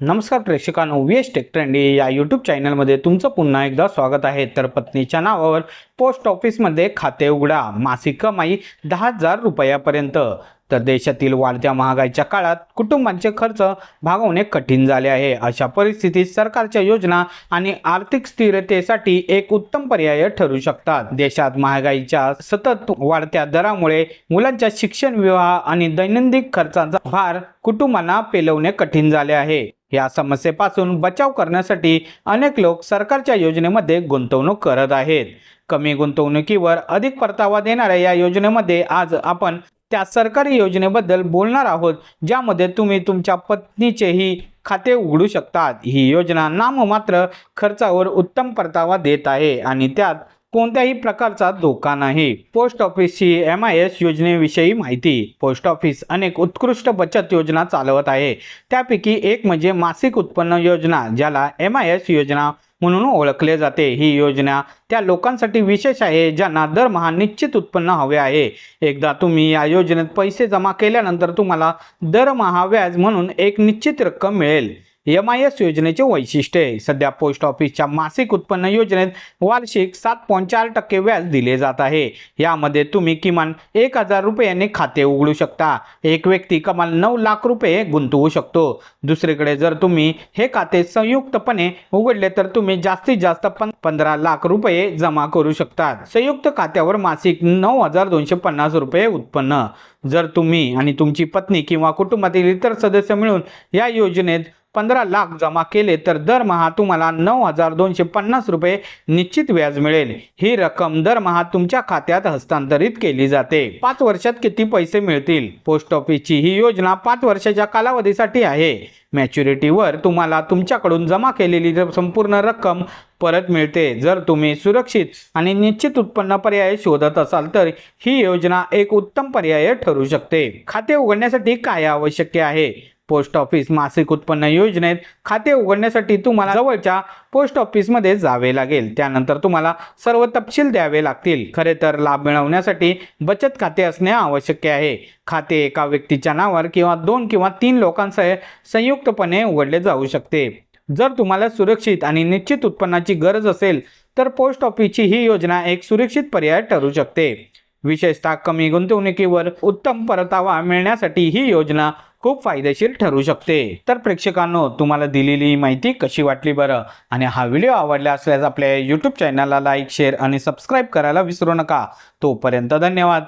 नमस्कार प्रेक्षकांनो V S tech trendy या यूट्यूब चॅनलमध्ये तुमचं पुन्हा एकदा स्वागत आहे. तर पत्नीच्या नावावर पोस्ट ऑफिसमध्ये खाते उघडा. मासिक कमाई दहा हजार रुपयापर्यंत. तर देशातील वाढत्या महागाईच्या काळात कुटुंबांचे खर्च भागवणे कठीण झाले आहे. अशा परिस्थितीत सरकारच्या योजना आणि आर्थिक स्थिरतेसाठी एक उत्तम पर्याय ठरू शकतात. देशात महागाईच्या सतत वाढत्या दरामुळे मुलांच्या शिक्षण विवाह आणि दैनंदिन खर्चाचा भार कुटुंबांना पेलवणे कठीण झाले आहे. या समस्येपासून बचाव करण्यासाठी अनेक लोक सरकारच्या योजनेमध्ये गुंतवणूक करत आहेत. कमी गुंतवणुकीवर अधिक परतावा देणाऱ्या या योजनेमध्ये आज आपण त्या सरकारी योजनेबद्दल बोलणार आहोत ज्यामध्ये तुम्ही तुमच्या पत्नीचेही खाते उघडू शकतात. ही योजना नाममात्र खर्चावर उत्तम परतावा देत आहे आणि त्यात कोणत्याही प्रकारचा धोका नाही. पोस्ट ऑफिसची एम आय एस योजनेविषयी माहिती. पोस्ट ऑफिस अनेक उत्कृष्ट बचत योजना चालवत आहे. त्यापैकी एक म्हणजे मासिक उत्पन्न योजना ज्याला एम आय एस योजना म्हणून ओळखले जाते. ही योजना त्या लोकांसाठी विशेष आहे ज्यांना दरमहा निश्चित उत्पन्न हवे आहे. एकदा तुम्ही या योजनेत पैसे जमा केल्यानंतर तुम्हाला दरमहा व्याज म्हणून एक निश्चित रक्कम मिळेल. एम आय एस योजनेचे वैशिष्ट्ये. सध्या पोस्ट ऑफिसच्या मासिक उत्पन्न योजनेत वार्षिक सात पॉईंट चार टक्के व्याज दिले जात आहे. यामध्ये तुम्ही किमान एक हजार रुपयांनी खाते उघडू शकता. एक व्यक्ती कमाल नऊ लाख रुपये गुंतवू शकतो. दुसरीकडे जर तुम्ही हे खाते संयुक्तपणे उघडले तर तुम्ही जास्तीत जास्त पंधरा लाख रुपये जमा करू शकतात संयुक्त खात्यावर मासिक नऊ हजार दोनशे पन्नास रुपये उत्पन्न. जर तुम्ही आणि तुमची पत्नी किंवा कुटुंबातील इतर सदस्य मिळून या योजनेत पंधरा लाख जमा केले तर दरमहा तुम्हाला नऊ हजार दोनशे पन्नास रुपये निश्चित व्याज मिळेल. ही रक्कम दरमहा तुमच्या खात्यात हस्तांतरित केली जाते. पाच वर्षात किती पैसे मिळतील? पोस्ट ऑफिसची ही योजना पाच वर्षाच्या कालावधीसाठी आहे. मॅच्युरिटीवर तुम्हाला तुमच्याकडून जमा केलेली संपूर्ण रक्कम परत मिळते. जर तुम्ही सुरक्षित आणि निश्चित उत्पन्न पर्याय शोधत असाल तर ही योजना एक उत्तम पर्याय ठरू शकते. खाते उघडण्यासाठी काय आवश्यक आहे? पोस्ट ऑफिस मासिक उत्पन्न योजनेत खाते उघडण्यासाठी तुम्हाला जवळच्या पोस्ट ऑफिसमध्ये जावे लागेल. त्यानंतर तुम्हाला सर्व तपशील द्यावे लागतील. खरे तर लाभ मिळवण्यासाठी बचत खाते असणे आवश्यक आहे. खाते एका व्यक्तीच्या नावावर किंवा दोन किंवा तीन लोकांसह संयुक्तपणे उघडले जाऊ शकते. जर तुम्हाला सुरक्षित आणि निश्चित उत्पन्नाची गरज असेल तर पोस्ट ऑफिसची ही योजना एक सुरक्षित पर्याय ठरू शकते. विशेषतः कमी गुंतवणुकीवर उत्तम परतावा मिळण्यासाठी ही योजना खूप फायदेशीर ठरू शकते. तर प्रेक्षकांनो तुम्हाला दिलेली माहिती कशी वाटली बरं? आणि हा व्हिडिओ आवडला असल्यास आपल्या यूट्यूब चॅनलला लाईक शेअर आणि सबस्क्राईब करायला विसरू नका. तोपर्यंत धन्यवाद.